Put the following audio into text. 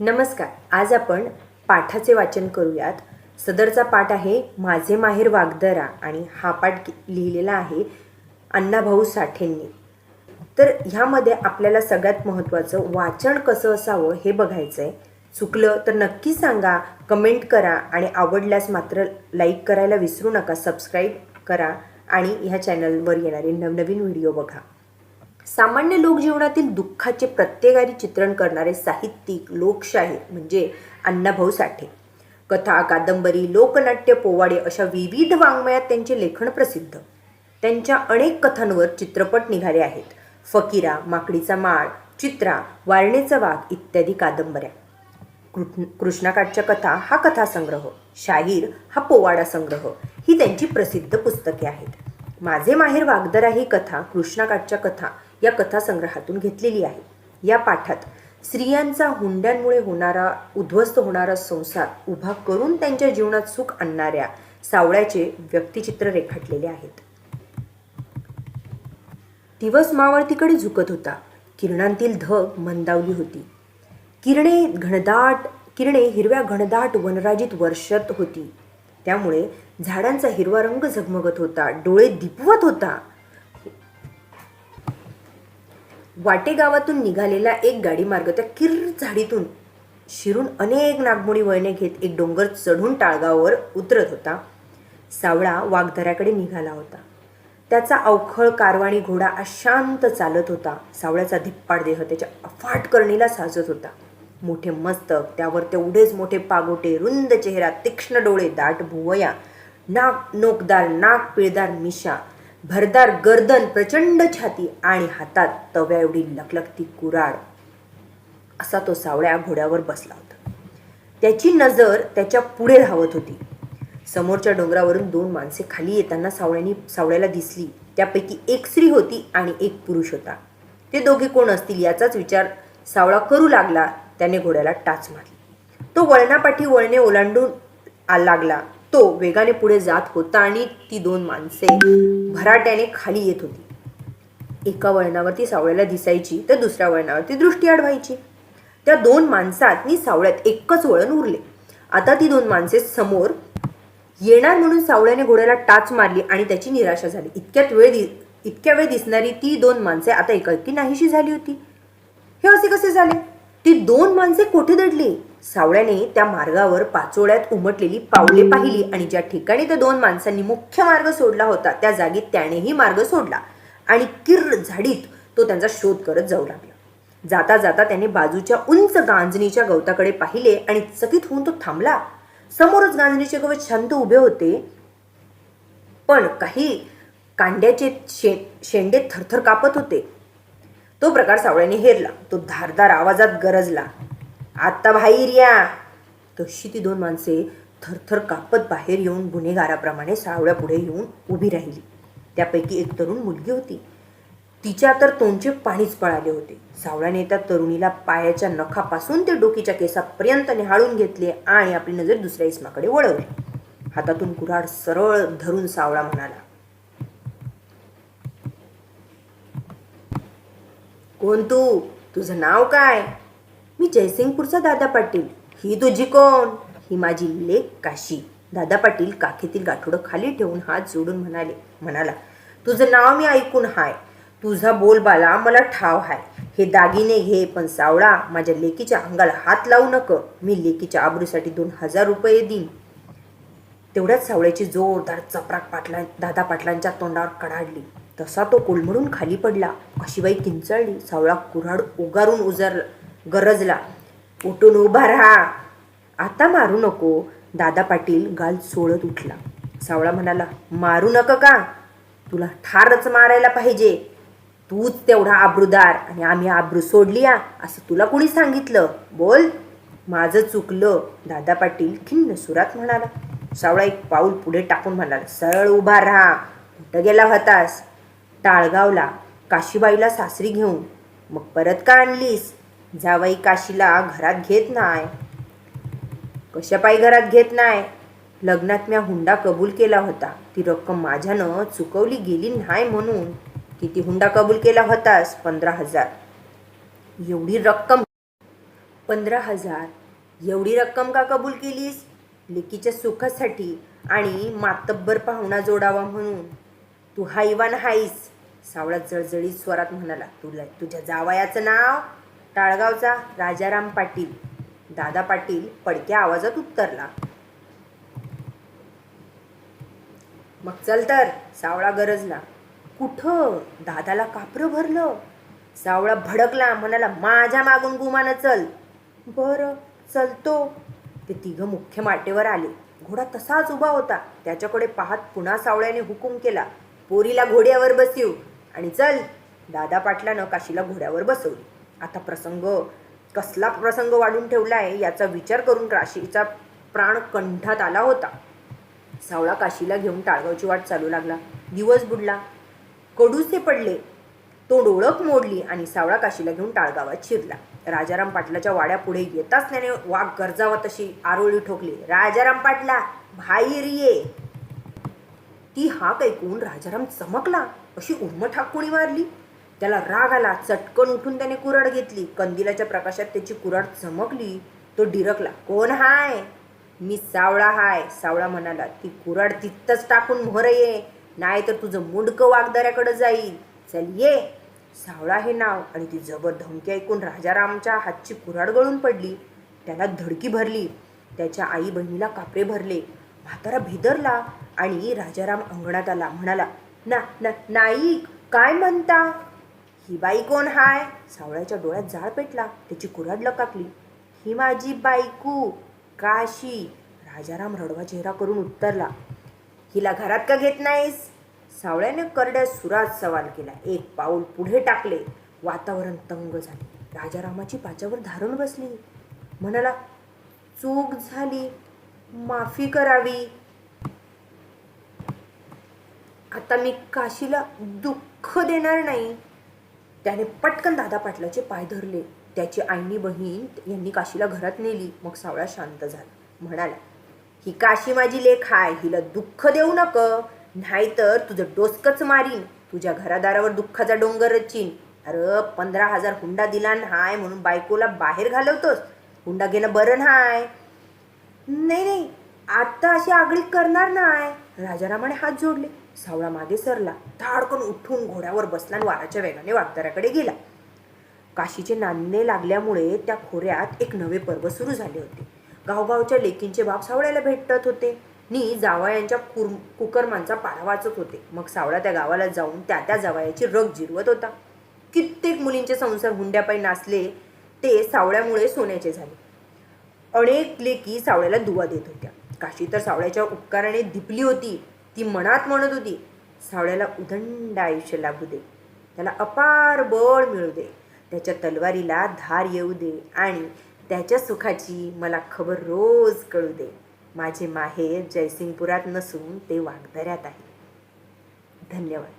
नमस्कार. आज आपण पाठाचे वाचन करूयात. सदरचा पाठ आहे माझे माहेर वागदरा आणि हा पाठ कि- लिहिलेला आहे अण्णाभाऊ साठेंनी. तर ह्यामध्ये आपल्याला सगळ्यात महत्त्वाचं वाचन कसं असावं हे बघायचं आहे चुकलं तर नक्की सांगा कमेंट करा आणि आवडल्यास मात्र लाईक करायला विसरू नका सबस्क्राईब करा आणि ह्या चॅनलवर येणारे नवनवीन व्हिडिओ बघा. सामान्य लोकजीवनातील दुःखाचे प्रत्येकारी चित्रण करणारे साहित्यिक लोकशाही म्हणजे अण्णाभाऊ साठे. कथा कादंबरी लोकनाट्य पोवाडे अशा विविध वाङ्मयात त्यांचे लेखन प्रसिद्ध. त्यांच्या अनेक कथांवर चित्रपट निघाले आहेत. फकीरा माकडीचा माळ चित्रा वारणेचा वाघ इत्यादी कादंबऱ्या. कृष्ण कृष्णाकाठच्या कथा हा कथासंग्रह शाहीर हा पोवाडा संग्रह ही त्यांची प्रसिद्ध पुस्तके आहेत. माझे माहेर वागदरा ही कथा कृष्णाकाठच्या कथा या कथासंग्रहातून घेतलेली आहे. या पाठात स्त्रियांचा हुंड्यांमुळे होणारा उद्ध्वस्त होणारा संसार उभा करून त्यांच्या जीवनात सुख आणणाऱ्या सावळ्याचे व्यक्तिचित्र रेखाटलेले आहेत. दिवस मावळतीकडे झुकत होता. किरणांतील धग मंदावली होती. किरणे घनदाट किरणे हिरव्या घनदाट वनराजीत वर्षत होती. त्यामुळे झाडांचा हिरवा रंग झगमगत होता. डोळे दिपवत होता. वाटे गावातून निघालेला एक गाडी मार्ग त्या किर झाडीतून शिरून अनेक नागमोडी वळणे घेत एक डोंगर चढून टाळगावर उतरत होता. सावळा वाघदऱ्याकडे निघाला होता. त्याचा अवखळ कारवाणी घोडा अशांत चालत होता. सावळ्याचा धिप्पाड देह त्याच्या अफाट करणीला साजत होता. मोठे मस्तक त्यावर तेवढेच मोठे पागोटे रुंद चेहरा तीक्ष्ण डोळे दाट भुवया नाक नोकदार नाक पिळदार मिशा भरदार गर्दन प्रचंड छाती आणि हातात तव्या एवढी लकलकती कुराड. असा तो सावळ्या घोड्यावर बसला होता. त्याची नजर त्याच्या पुढे धावत होती. समोरच्या डोंगरावरून दोन माणसे खाली येताना सावळ्यानी सावळ्याला दिसली. त्यापैकी एक स्त्री होती आणि एक पुरुष होता. ते दोघे कोण असतील याचाच विचार सावळा करू लागला. त्याने घोड्याला टाच मारली. तो वळणापाठी वळणे ओलांडून आ लागला. तो वेगाने पुढे जात होता आणि ती दोन माणसे भराट्याने खाली येत होती. एका वळणावरती सावळ्याला दिसायची तर दुसऱ्या वळणावरती दृष्टी अडवायची त्या दोन माणसात मी सावळ्यात एकच वळण उरले. आता ती दोन माणसे समोर येणार म्हणून सावळ्याने घोड्याला टाच मारली आणि त्याची निराशा झाली. इतक्यात वेळ दि इतक्या वेळ दिसणारी ती दोन माणसे आता एकाएकी नाहीशी झाली होती. हे असे कसे झाले? ती दोन माणसे कोठे दडली? सावळ्याने त्या मार्गावर पाचोळ्यात उमटलेली पावले पाहिली आणि ज्या ठिकाणी त्या दोन माणसांनी मुख्य मार्ग सोडला होता त्या जागी त्यानेही मार्ग सोडला आणि किर्र झाडीत तो त्यांचा शोध करत जाऊ लागला. जाता जाता त्याने बाजूच्या उंच गांजणीच्या गवताकडे पाहिले आणि चकित होऊन तो थांबला. समोरच गांजणीचे गवत शांत उभे होते. पण काही कांड्याचे शे शेंडे थरथर कापत होते. तो प्रकार सावळ्याने हेरला. तो धारदार आवाजात गरजला. आत्ता बाहेर या. तशी ती दोन माणसे थरथर कापत बाहेर येऊन गुन्हेगाराप्रमाणे सावळ्यापुढे येऊन उभी राहिली. त्यापैकी एक तरुण मुलगी होती. तिच्या तर तोंडचे पाणीच पळाले होते. सावळ्याने त्या तरुणीला पायाच्या नखापासून ते डोकीच्या केसापर्यंत निहाळून घेतले आणि आपली नजर दुसऱ्या इसमाकडे वळवली. हातातून कुऱ्हाड सरळ धरून सावळा म्हणाला कोण तू? तुझं नाव काय? मी जयसिंगपूरचा दादा पाटील. ही तुझी कोण? ही माझी लेख काशी. दादा पाटील काखेतील गाठोडं खाली ठेवून हात जोडून म्हणाले म्हणाला तुझं नाव मी ऐकून हाय. तुझा बोलबाला मला ठाव हाय. हे दागिने घे पण सावळा माझ्या लेकीच्या अंगाला हात लावू नको. मी लेकीच्या आबरूसाठी दोन हजार रुपये देईन. तेवढ्याच सावळ्याची जोरदार चपराक पाटला दादा पाटलांच्या तोंडावर कडाडली. तसा तो कोलमडून खाली पडला. काशीबाई किंचाळली. सावळा कुऱ्हाड उगारून उजर गरजला. उठून उभा राहा. आता मारू नको. दादा पाटील गाल सोडत उठला. सावळा म्हणाला मारू नका का? तुला ठारच मारायला पाहिजे. तूच तेवढा आब्रूदार आणि आम्ही आब्रू सोडली या असं तुला कुणी सांगितलं? बोल. माझं चुकलं दादा पाटील खिन्न सुरात म्हणाला. सावळा एक पाऊल पुढे टाकून म्हणाला सरळ उभा राहा. कुठं गेला होतास? टाळगावला काशीबाईला सासरी घेऊन. मग परत का आणलीस? जावाई काशीला घरात घेत नाही कशापायी घरात घेत नाही लग्नात म्या हुंडा कबूल केला होता. ती रक्कम माझ्यानं चुकवली गेली नाही म्हणून. किती हुंडा कबूल केला होतास? पंधरा हजार. एवढी रक्कम. पंधरा हजार. एवढी रक्कम का कबूल केलीस? लेकीच्या सुखासाठी आणि मातब्बर पाहुणा जोडावा म्हणून. तू हायवान हाईस. सावळा जळजळीत स्वरात म्हणाला तुला तुझ्या जावयाचं नाव टाळगावचा राजाराम पाटील. दादा पाटील पडक्या आवाजात उत्तरला. मग चल तर सावळा गरजला. कुठं? दादाला कापरं भरलं. सावळा भडकला म्हणाला माझ्या मागून गुमानं चल. बरं चलतो. ते तिघं मुख्य माटेवर आले. घोडा तसाच उभा होता. त्याच्याकडे पाहत पुन्हा सावळ्याने हुकूम केला. पोरीला घोड्यावर बसीव. आणि चल. दादा पाटलानं काशीला घोड्यावर बसवली. आता प्रसंग कसला प्रसंग वाढून ठेवला आहे याचा विचार करून काशीचा प्राण कंठात आला होता. सावळा काशीला घेऊन टाळगावची वाट चालू लागला. दिवस बुडला. कडूसे पडले. तोंड ओळख मोडली आणि सावळा काशीला घेऊन टाळगावात शिरला. राजाराम पाटलाच्या वाड्यापुढे येताच त्याने वाघ गरजावा तशी आरोळी ठोकली. राजाराम पाटला बाहेर ये. ती हाक ऐकून राजाराम चमकला. अशी उर्म ठाकुणी मारली? त्याला राग आला चटकन उठून त्याने कुऱ्हाड घेतली. कंदिलाच्या प्रकाशात त्याची कुऱ्हाड चमकली. तो डिरकला कोण हाय? मी सावळा हाय. सावळा म्हणाला ती कुऱ्हाड तिथंच टाकून मोहर ये. नाही तर तुझं मुंडकं वागदाऱ्याकडे जाईल. चल ये. सावळा हे नाव आणि ती जबर धमकी ऐकून राजारामच्या हातची कुऱ्हाड गळून पडली. त्याला धडकी भरली. त्याच्या आई बहिणीला कापरे भरले. म्हातारा भिदरला आणि राजाराम अंगणात आला. म्हणाला ना ना नाईक काय म्हणता? ही बाई कोण हाय? सावळ्याच्या डोळ्यात जाळ पेटला. त्याची कुऱ्हाड लकाकली. ही माझी बायकू काशी. राजाराम रडवा चेहरा करून उत्तरला हिला घरात का घेत नाहीस? सावळ्याने करड्या सुरात सवाल केला. एक पाऊल पुढे टाकले. वातावरण तंग झाले. राजारामाची पाच्यावर धारण बसली. म्हणाला चूक झाली. माफी करावी. आता मी काशीला दुःख देणार नाही. त्याने पटकन दादा पाटलाचे पाय धरले. त्याची आईनी बहीण यांनी काशीला घरात नेली. मग सावळा शांत झाला. म्हणाला ही काशी माझी लेख आहे. हिला दुःख देऊ नक. नाहीतर तुझं डोसकच मारीन. तुझ्या घरादारावर दुःखाचा डोंगर रचीन. अरे पंधरा हजार हुंडा दिला नाय म्हणून बायकोला बाहेर घालवतोस. हुंडा घेणं बरं नाय नाही नाही. आता अशी आगळीक करणार नाही राजारामाने हात जोडले. सावळा मागे सरला धाडकन उठून घोड्यावर बसला आणि वाराच्या वेगाने वागदाराकडे गेला. काशीचे नांदणे लागल्यामुळे त्या खोऱ्यात एक नवे पर्व सुरू झाले होते. गावगावच्या लेकींचे बाप सावळ्याला भेटत होते. नी जावयांच्या कुर कुकर्मांचा पारा वाचत होते. मग सावळा त्या गावाला जाऊन त्या त्या जावयाची रग जिरवत होता. कित्येक मुलींचे संसार हुंड्यापायी नाचले ते सावळ्यामुळे सोन्याचे झाले. अनेक लेकी सावळ्याला दुवा देत होत्या. काशी तर सावळ्याच्या उपकाराने दिपली होती. ती मनात म्हणत होती सावळ्याला उदंड आयुष्य लाभू दे. त्याला अपार बळ मिळू दे. त्याच्या तलवारीला धार येऊ दे आणि त्याच्या सुखाची मला खबर रोज कळू दे. माझे माहेर जयसिंगपुरात नसून ते वागदऱ्यात आहे. धन्यवाद.